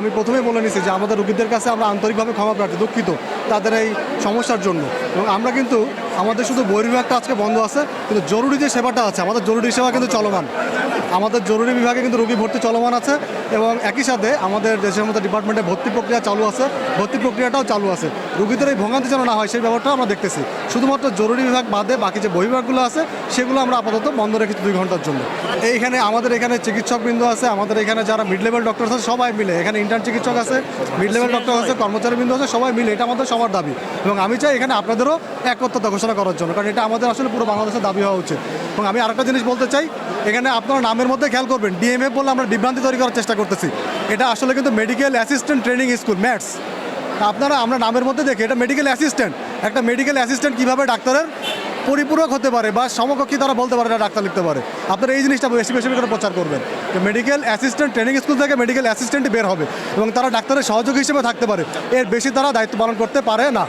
আমি প্রথমেই বলে নিছি যে আমাদের রোগীদের কাছে আমরা আন্তরিকভাবে ক্ষমা প্রার্থী, দুঃখিত তাদের এই সমস্যার জন্য। এবং আমরা কিন্তু আমাদের শুধু বহির্বিভাগটা আজকে বন্ধ আছে, কিন্তু জরুরি যে সেবাটা আছে, আমাদের জরুরি সেবা কিন্তু চলমান। আমাদের জরুরি বিভাগে কিন্তু রোগী ভর্তি চলমান আছে এবং একই সাথে আমাদের দেশের মধ্যে ডিপার্টমেন্টে ভর্তি প্রক্রিয়া চালু আছে, ভর্তি প্রক্রিয়াটাও চালু আছে। রোগীদের এই ভোগান্তি যেন না হয়, সেই ব্যাপারটা আমরা দেখতেছি। শুধুমাত্র জরুরি বিভাগ বাদে বাকি যে বহির্বিভাগগুলো আছে, সেগুলো আমরা আপাতত বন্ধ রেখেছি দুই ঘণ্টার জন্য। এইখানে আমাদের এখানে চিকিৎসকবৃন্দ আছে, আমাদের এখানে যারা মিড লেভেল ডক্টর আছে, সবাই মিলে। এখানে ইন্টার্ন চিকিৎসক আছে মিড লেভেল ডক্টর আছে, কর্মচারীবৃন্দ আছে, সবাই মিলে। এটা আমাদের সবার দাবি। এবং আমি চাই এখানে আপনাদেরও একত্রতা ঘোষণা করার জন্য, কারণ এটা আমাদের আসলে পুরো বাংলাদেশের দাবি হওয়া উচিত। এবং আমি আরেকটা জিনিস বলতে চাই, এখানে আপনারা নামের মধ্যে খেয়াল করবেন ডিএমএ বলে আমরা বিভ্রান্তি তৈরি করার চেষ্টা করতেছি। এটা আসলে কিন্তু medical assistant training school MATS আপনারা, আমরা নামের মধ্যে দেখি, এটা মেডিকেল অ্যাসিস্ট্যান্ট একটা মেডিকেল অ্যাসিস্ট্যান্ট কীভাবে ডাক্তারের পরিপূরক হতে পারে বা সমকক্ষী তারা বলতে পারে ডাক্তার লিখতে পারে। আপনারা এই জিনিসটা বেশি বেশি করে প্রচার করবেন। মেডিকেল অ্যাসিস্ট্যান্ট ট্রেনিং স্কুল থেকে মেডিকেল অ্যাসিস্ট্যান্ট বের হবে এবং তারা ডাক্তারের সহযোগী হিসেবে থাকতে পারে। এর বেশি তারা দায়িত্ব পালন করতে পারে না।